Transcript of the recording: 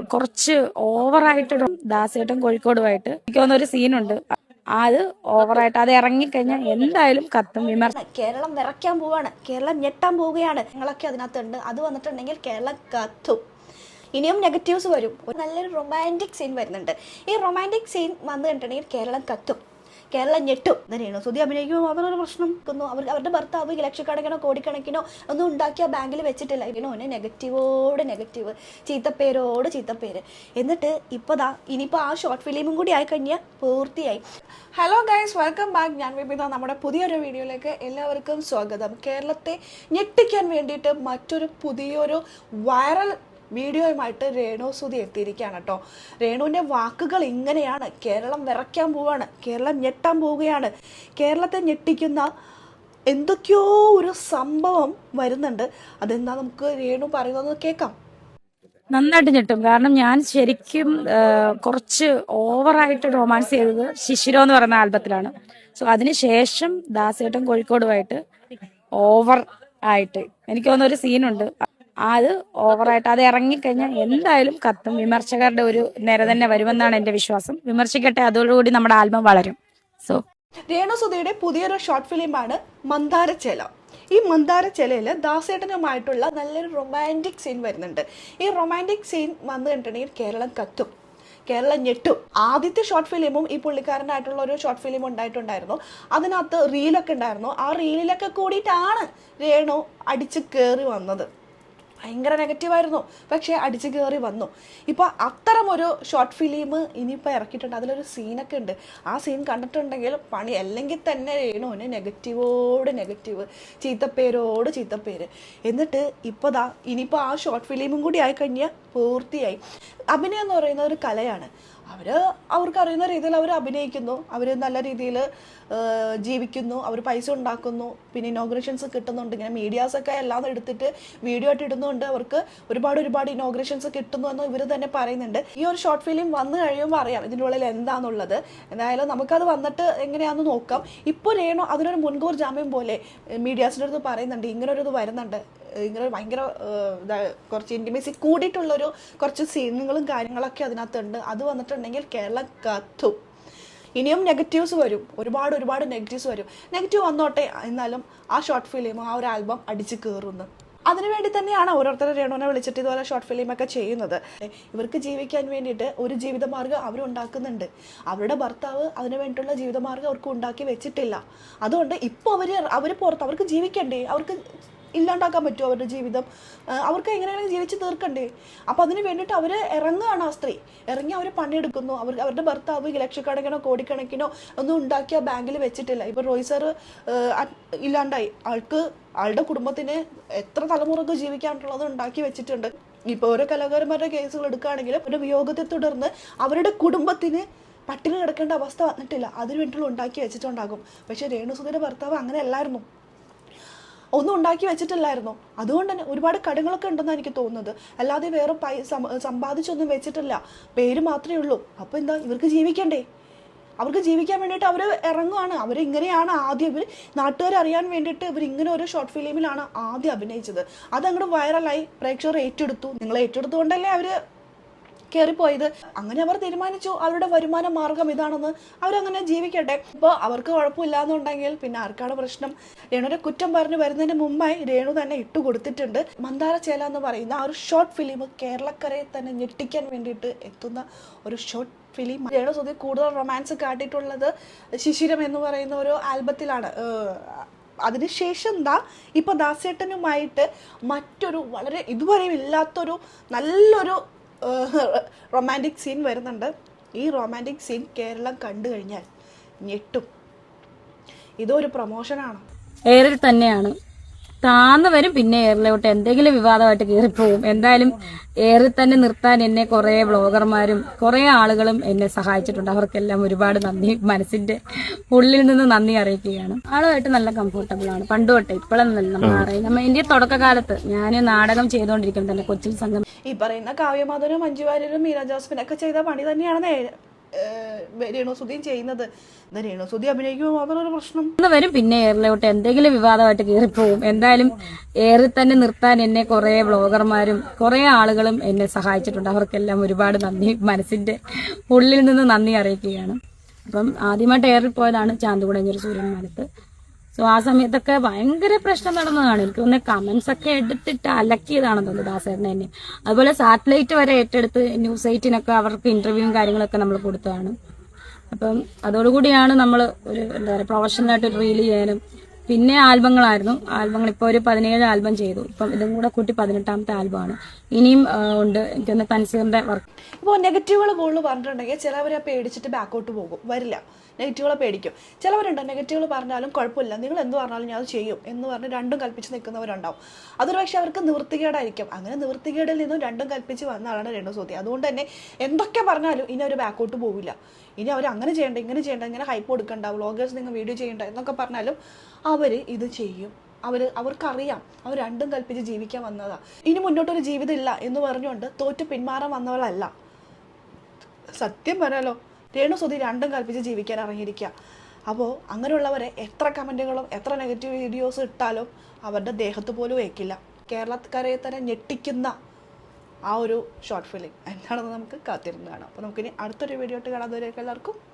കുറച്ച് ഓവറായിട്ട് ദാസേട്ടൻ കോഴിക്കോടുമായിട്ട്. എനിക്ക് തോന്നുന്ന ഒരു സീനുണ്ട്. അത് ഓവറായിട്ട് അത് ഇറങ്ങിക്കഴിഞ്ഞാൽ എന്തായാലും കത്തും വിമർശനം കേരളം വിറയ്ക്കാൻ പോവാണ്. കേരളം ഞെട്ടാൻ പോവുകയാണ്. ഞങ്ങളൊക്കെ അതിനകത്തുണ്ട്. അത് വന്നിട്ടുണ്ടെങ്കിൽ കേരളം കത്തും. ഇനിയും നെഗറ്റീവ്സ് വരും. ഒരു നല്ലൊരു റൊമാന്റിക് സീൻ വരുന്നുണ്ട്. ഈ റൊമാന്റിക് സീൻ വന്നു കണ്ടിട്ടുണ്ടെങ്കിൽ കേരളം കത്തും. കേരളം ഞെട്ടും. തന്നെയാണ് സുധി അഭിനയിക്കുമ്പോൾ മാത്രം ഒരു പ്രശ്നം നിൽക്കുന്നു. അവർ അവരുടെ ഭർത്താവ് ലക്ഷക്കണക്കിനോ കോടിക്കണക്കിനോ ഒന്നും ഉണ്ടാക്കിയ ബാങ്കിൽ വെച്ചിട്ടില്ല. ഇതിനോനെ നെഗറ്റീവോട് നെഗറ്റീവ് ചീത്തപ്പേരോട് ചീത്തപ്പേര്. എന്നിട്ട് ഇപ്പോൾ ദാ ഇനിയിപ്പോൾ ആ ഷോർട്ട് ഫിലിമും കൂടി ആയി ആയിക്കഴിഞ്ഞാൽ പൂർത്തിയായി. ഹലോ ഗൈസ് വെൽക്കം ബാക്ക് ഞാൻ വിപിത. നമ്മുടെ പുതിയൊരു വീഡിയോയിലേക്ക് എല്ലാവർക്കും സ്വാഗതം. കേരളത്തെ ഞെട്ടിക്കാൻ വേണ്ടിയിട്ട് മറ്റൊരു പുതിയൊരു വൈറൽ വീഡിയോയുമായിട്ട് രേണു സുധി എത്തിയിരിക്കുകയാണ് കേട്ടോ. രേണുവിന്റെ വാക്കുകൾ ഇങ്ങനെയാണ്. കേരളം വിറയ്ക്കാൻ പോവുകയാണ്. കേരളം ഞെട്ടാൻ പോവുകയാണ്. കേരളത്തെ ഞെട്ടിക്കുന്ന എന്തൊക്കെയോ ഒരു സംഭവം വരുന്നുണ്ട്. അതെന്താ നമുക്ക് രേണു പറയുന്നത് കേൾക്കാം. നന്നായിട്ട് ഞെട്ടും. കാരണം ഞാൻ ശരിക്കും കുറച്ച് ഓവറായിട്ട് റൊമാൻസ് ചെയ്തത് ശിശിരോ എന്ന് പറയുന്ന ആൽബത്തിലാണ്. സോ അതിനുശേഷം ദാസേട്ടൻ കോഴിക്കോടുമായിട്ട് ഓവർ ആയിട്ട് എനിക്ക് തോന്നുന്ന ഒരു സീനുണ്ട്. അത് ഓവറായിട്ട് അത് ഇറങ്ങിക്കഴിഞ്ഞാൽ എന്തായാലും കത്തും. വിമർശകരുടെ ഒരു നേരെ തന്നെ വരുമെന്നാണ് എന്റെ വിശ്വാസം. വിമർശിക്കട്ടെ അതോടുകൂടി നമ്മുടെ ആൽബം വളരും. സോ. രേണുസുധയുടെ പുതിയൊരു ഷോർട്ട് ഫിലിമാണ് മന്ദാരച്ചേല ഈ മന്ദാരച്ചേലയിൽ ദാസേട്ടനുമായിട്ടുള്ള നല്ലൊരു റൊമാന്റിക് സീൻ വരുന്നുണ്ട്. ഈ റൊമാന്റിക് സീൻ വന്നു കണ്ടിട്ടുണ്ടെങ്കിൽ കേരളം കത്തും. കേരളം ഞെട്ടും. ആദ്യത്തെ ഷോർട്ട് ഫിലിമും ഈ പുള്ളിക്കാരനായിട്ടുള്ള ഒരു ഷോർട്ട് ഫിലിം ഉണ്ടായിട്ടുണ്ടായിരുന്നു. അതിനകത്ത് റീലൊക്കെ ഉണ്ടായിരുന്നു. ആ റീലിലൊക്കെ കൂടിയിട്ടാണ് രേണു അടിച്ച് കയറി വന്നത്. ഭയങ്കര നെഗറ്റീവായിരുന്നു പക്ഷേ അടിച്ചു കയറി വന്നു. ഇപ്പോൾ അത്തരം ഒരു ഷോർട്ട് ഫിലിം ഇനിയിപ്പോൾ ഇറക്കിയിട്ടുണ്ട്. അതിലൊരു സീനൊക്കെ ഉണ്ട്. ആ സീൻ കണ്ടിട്ടുണ്ടെങ്കിൽ പണി അല്ലെങ്കിൽ തന്നെ രേണുവിന് നെഗറ്റീവോട് നെഗറ്റീവ് ചീത്തപ്പേരോട് ചീത്തപ്പേര്. എന്നിട്ട് ഇപ്പോൾ ദാ ഇനിയിപ്പോൾ ആ ഷോർട്ട് ഫിലിമും കൂടി ആയിക്കഴിഞ്ഞാൽ പൂർത്തിയായി. അഭിനയം എന്ന് പറയുന്നത് ഒരു കലയാണ്. അവർ അവർക്ക് അറിയുന്ന രീതിയിൽ അവർ അഭിനയിക്കുന്നു. അവർ നല്ല രീതിയിൽ ജീവിക്കുന്നു. അവർ പൈസ ഉണ്ടാക്കുന്നു. പിന്നെ ഇനോഗ്രേഷൻസ് കിട്ടുന്നുണ്ട്. ഇങ്ങനെ മീഡിയാസൊക്കെ എല്ലാം എടുത്തിട്ട് വീഡിയോ ആയിട്ട് ഇടുന്നുണ്ട്. അവർക്ക് ഒരുപാട് ഒരുപാട് ഇനോഗ്രേഷൻസ് കിട്ടുന്നു എന്ന് ഇവർ തന്നെ പറയുന്നുണ്ട്. ഈ ഒരു ഷോർട്ട് ഫിലിം വന്നു കഴിയുമ്പോൾ അറിയാം ഇതിന്റെ ഉള്ളിൽ എന്താണെന്നുള്ളത് എന്തായാലും നമുക്കത് വന്നിട്ട് എങ്ങനെയാണെന്ന് നോക്കാം. ഇപ്പോൾ രേണു അതിനൊരു മുൻകൂർ ജാമ്യം പോലെ മീഡിയാസിന്റെ അടുത്ത് പറയുന്നുണ്ട്. ഇങ്ങനൊരു ഇത് വരുന്നുണ്ട്. ഇങ്ങനെ ഭയങ്കര കുറച്ച് ഇന്റിമേസി കൂടിയിട്ടുള്ളൊരു കുറച്ച് സീനുകളും കാര്യങ്ങളൊക്കെ അതിനകത്തുണ്ട്. അത് വന്നിട്ടുണ്ടെങ്കിൽ കേരളം കത്തും. ഇനിയും നെഗറ്റീവ്സ് വരും. ഒരുപാട് ഒരുപാട് നെഗറ്റീവ്സ് വരും. നെഗറ്റീവ് വന്നോട്ടെ എന്നാലും ആ ഷോർട്ട് ഫിലിം ആ ഒരു ആൽബം അടിച്ച് കയറുന്നു അതിനുവേണ്ടി തന്നെയാണ് ഓരോരുത്തരെ രേണുവിനെ വിളിച്ചിട്ട് ഇതുപോലെ ഷോർട്ട് ഫിലിം ഒക്കെ ചെയ്യുന്നത്. ഇവർക്ക് ജീവിക്കാൻ വേണ്ടിയിട്ട് ഒരു ജീവിതമാർഗം അവരുണ്ടാക്കുന്നുണ്ട്. അവരുടെ ഭർത്താവ് അതിന് വേണ്ടിയിട്ടുള്ള ജീവിതമാർഗം അവർക്ക് ഉണ്ടാക്കി വെച്ചിട്ടില്ല. അതുകൊണ്ട് ഇപ്പോൾ അവർ അവർ പുറത്ത് അവർക്ക് ജീവിക്കണ്ടേ? അവർക്ക് ഇല്ലാണ്ടാക്കാൻ പറ്റുമോ അവരുടെ ജീവിതം? അവർക്ക് എങ്ങനെയാണെങ്കിലും ജീവിച്ച് തീർക്കണ്ടേ? അപ്പോൾ അതിന് വേണ്ടിയിട്ട് അവർ ഇറങ്ങുകയാണ് ആ സ്ത്രീ. ഇറങ്ങി അവർ പണിയെടുക്കുന്നു. അവർ അവരുടെ ഭർത്താവ് ലക്ഷക്കണക്കിനോ കോടിക്കണക്കിനോ ഒന്നും ഉണ്ടാക്കിയ ബാങ്കിൽ വെച്ചിട്ടില്ല. ഇപ്പോൾ റോയ് സാർ ഇല്ലാണ്ടായി. ആൾക്ക് ആളുടെ കുടുംബത്തിന് എത്ര തലമുറയ്ക്ക് ജീവിക്കാനുള്ളത് ഉണ്ടാക്കി വെച്ചിട്ടുണ്ട്. ഇപ്പോൾ ഓരോ കലാകാരന്മാരുടെ കേസുകൾ എടുക്കുകയാണെങ്കിലും ഒരു വിയോഗത്തെ തുടർന്ന് അവരുടെ കുടുംബത്തിന് പട്ടിണി കിടക്കേണ്ട അവസ്ഥ വന്നിട്ടില്ല. അതിനു വേണ്ടിയിട്ടുള്ള ഉണ്ടാക്കി വെച്ചിട്ടുണ്ടാകും. പക്ഷേ രേണുസുധയുടെ ഭർത്താവ് അങ്ങനെ അല്ലായിരുന്നു. ഒന്നും ഉണ്ടാക്കി വെച്ചിട്ടില്ലായിരുന്നു. അതുകൊണ്ട് തന്നെ ഒരുപാട് കടങ്ങളൊക്കെ ഉണ്ടെന്നാണ് എനിക്ക് തോന്നുന്നത്. അല്ലാതെ വേറെ പൈ സമ്പാദിച്ചൊന്നും വെച്ചിട്ടില്ല. പേര് മാത്രമേ ഉള്ളൂ. അപ്പോൾ എന്താ ഇവർക്ക് ജീവിക്കണ്ടേ? അവർക്ക് ജീവിക്കാൻ വേണ്ടിയിട്ട് അവർ ഇറങ്ങുകയാണ് അവർ ഇങ്ങനെയാണ് ആദ്യം ഇവർ നാട്ടുകാർ അറിയാൻ വേണ്ടിയിട്ട് ഇവർ ഇങ്ങനെ ഒരു ഷോർട്ട് ഫിലിമിലാണ് ആദ്യം അഭിനയിച്ചത്. അതങ്ങോട്ട് വൈറലായി പ്രേക്ഷകർ ഏറ്റെടുത്തു. നിങ്ങൾ ഏറ്റെടുത്തുകൊണ്ടല്ലേ അവർ കയറിപ്പോയത്. അങ്ങനെ അവർ തീരുമാനിച്ചു. അവരുടെ വരുമാന മാർഗം ഇതാണെന്ന് അവരങ്ങനെ ജീവിക്കട്ടെ. ഇപ്പോൾ അവർക്ക് കുഴപ്പമില്ലാന്നുണ്ടെങ്കിൽ പിന്നെ ആർക്കാണ് പ്രശ്നം? രേണുവിനെ കുറ്റം പറഞ്ഞു വരുന്നതിന് മുമ്പായി രേണു തന്നെ ഇട്ട് കൊടുത്തിട്ടുണ്ട്. മന്ദാര ചേല എന്ന് പറയുന്ന ആ ഒരു ഷോർട്ട് ഫിലിം കേരളക്കരയെ തന്നെ ഞെട്ടിക്കാൻ വേണ്ടിയിട്ട് എത്തുന്ന ഒരു ഷോർട്ട് ഫിലിം രേണു സുധീർ കൂടുതൽ റൊമാൻസ് കാട്ടിയിട്ടുള്ളത് ശിശിരം എന്ന് പറയുന്ന ഒരു ആൽബത്തിലാണ്. അതിനുശേഷം ദാ ഇപ്പൊ ദാസേട്ടനുമായിട്ട് മറ്റൊരു വളരെ ഇതുവരെയും ഇല്ലാത്തൊരു നല്ലൊരു റൊമാന്റിക് സീൻ വരുന്നുണ്ട്. ഈ റൊമാന്റിക് സീൻ കേരളം കണ്ടു കഴിഞ്ഞാൽ ഞെട്ടും. ഇതൊരു പ്രൊമോഷനാണ്. ഏറെ തന്നെയാണ്. താന്ന് വരും. പിന്നെ എയറിലോട്ട് എന്തെങ്കിലും വിവാദമായിട്ട് കയറിപ്പോവും. എന്തായാലും ഏറി തന്നെ നിർത്താൻ എന്നെ കുറെ ബ്ലോഗർമാരും കുറെ ആളുകളും എന്നെ സഹായിച്ചിട്ടുണ്ട്. അവർക്കെല്ലാം ഒരുപാട് നന്ദി. മനസ്സിന്റെ ഉള്ളിൽ നിന്ന് നന്ദി അറിയിക്കുകയാണ്. ആളുമായിട്ട് നല്ല കംഫർട്ടബിൾ ആണ്. പണ്ട് തൊട്ടെ ഇപ്പോഴും നമ്മൾ അറിയാം നമ്മൾ ഇന്ത്യ തുടക്കകാലത്ത് ഞാൻ നാടകം ചെയ്തുകൊണ്ടിരിക്കും തന്നെ കൊച്ചിൻ സംഘം ഈ പറയുന്ന കാവ്യമാധവനും മഞ്ജു വാര്യരും മീര ജോസഫിനൊക്കെ ചെയ്ത പണി തന്നെയാണ് രേണുസുതിയും ചെയ്യുന്നത്. രേണുസുതി അഭിനയിക്കുമ്പോൾ ഒരു പ്രശ്നം. വരും പിന്നെ എയറിലോട്ട് എന്തെങ്കിലും വിവാദമായിട്ട് കയറിപ്പോവും. എന്തായാലും എയറിൽ തന്നെ നിർത്താൻ എന്നെ കുറെ ബ്ലോഗർമാരും കുറെ ആളുകളും എന്നെ സഹായിച്ചിട്ടുണ്ട്. അവർക്കെല്ലാം ഒരുപാട് നന്ദി. മനസ്സിന്റെ ഉള്ളിൽ നിന്ന് നന്ദി അറിയിക്കുകയാണ്. അപ്പം ആദ്യമായിട്ട് ഏറിപ്പോയതാണ് പോയതാണ് ചാന്തുകുടഞ്ഞൊരു സൂര്യന്മാനത്ത് സോ ആ സമയത്തൊക്കെ ഭയങ്കര പ്രശ്നം നടന്നതാണ്. എനിക്ക് തോന്നുന്നത് കമന്റ്സ് ഒക്കെ എടുത്തിട്ട് അലക്കിയതാണെന്ന് തോന്നുന്നു ദാസേട്ടനെ തന്നെ അതുപോലെ സാറ്റലൈറ്റ് വരെ ഏറ്റെടുത്ത് ന്യൂസ് എയ്റ്റിനൊക്കെ അവർക്ക് ഇന്റർവ്യൂവും കാര്യങ്ങളൊക്കെ നമ്മൾ കൊടുത്തതാണ്. അപ്പം അതോടുകൂടിയാണ് നമ്മൾ ഒരു എന്താ പറയുക പ്രൊഫഷണലായിട്ട് റീൽ ചെയ്യാനും പിന്നെ ആൽബങ്ങളായിരുന്നു. ആൽബങ്ങൾ ഇപ്പോൾ ഒരു പതിനേഴ് ആൽബം ചെയ്തു. ഇപ്പം ഇതും കൂടെ കൂട്ടി പതിനെട്ടാമത്തെ ആൽബമാണ്. ഇനിയും ഉണ്ട്. എനിക്കൊന്ന് തൻസീറിന്റെ വർക്ക് ഇപ്പോൾ നെഗറ്റീവുകൾ കൂടുതൽ പറഞ്ഞിട്ടുണ്ടെങ്കിൽ ചിലവരെ പേടിച്ചിട്ട് ബാക്കോട്ട് പോകും. വരില്ല. നെഗറ്റീവുകളെ പേടിക്കും. ചിലവരുണ്ട്. നെഗറ്റീവുകൾ പറഞ്ഞാലും കുഴപ്പമില്ല. നിങ്ങൾ എന്ത് പറഞ്ഞാലും ഞാൻ അത് ചെയ്യും എന്ന് പറഞ്ഞ് രണ്ടും കൽപ്പിച്ച് നിൽക്കുന്നവരുണ്ടാവും. അതൊരു പക്ഷേ അവർക്ക് നിവൃത്തികേടായിരിക്കും. അങ്ങനെ നിവൃത്തികേടിൽ നിന്നും രണ്ടും കൽപ്പിച്ച് വന്ന ആളാണ് രേണുസൂതി അതുകൊണ്ട് തന്നെ എന്തൊക്കെ പറഞ്ഞാലും ഇനി അവർ ബാക്കോട്ട് പോവില്ല. ഇനി അവർ അങ്ങനെ ചെയ്യേണ്ട ഇങ്ങനെ ചെയ്യേണ്ട ഇങ്ങനെ ഹൈപ്പ് കൊടുക്കണ്ട വ്ളോഗേഴ്സ് നിങ്ങൾ വീഡിയോ ചെയ്യേണ്ട എന്നൊക്കെ പറഞ്ഞാലും അവർ ഇത് ചെയ്യും. അവർ അവർക്കറിയാം. അവർ രണ്ടും കൽപ്പിച്ച് ജീവിക്കാൻ വന്നതാണ് ഇനി മുന്നോട്ടൊരു ജീവിതം ഇല്ല എന്ന് പറഞ്ഞുകൊണ്ട് തോറ്റ് പിന്മാറാൻ വന്നവളല്ല. സത്യം പറയാലോ രേണു സുധി രണ്ടും കൽപ്പിച്ച് ജീവിക്കാൻ ഇറങ്ങിയിരിക്കുക അപ്പോൾ അങ്ങനെയുള്ളവരെ എത്ര കമന്റുകളും എത്ര നെഗറ്റീവ് വീഡിയോസ് ഇട്ടാലും അവരുടെ ദേഹത്ത് പോലും വയ്ക്കില്ല കേരളക്കരയെ തന്നെ ഞെട്ടിക്കുന്ന ആ ഒരു ഷോർട്ട് ഫിലിം എന്താണെന്ന് നമുക്ക് കാത്തിരുന്ന് കാണാം. അപ്പോൾ നമുക്കിനി അടുത്തൊരു വീഡിയോ ഇട്ട് കാണാം. അതുവരെയൊക്കെ എല്ലാവർക്കും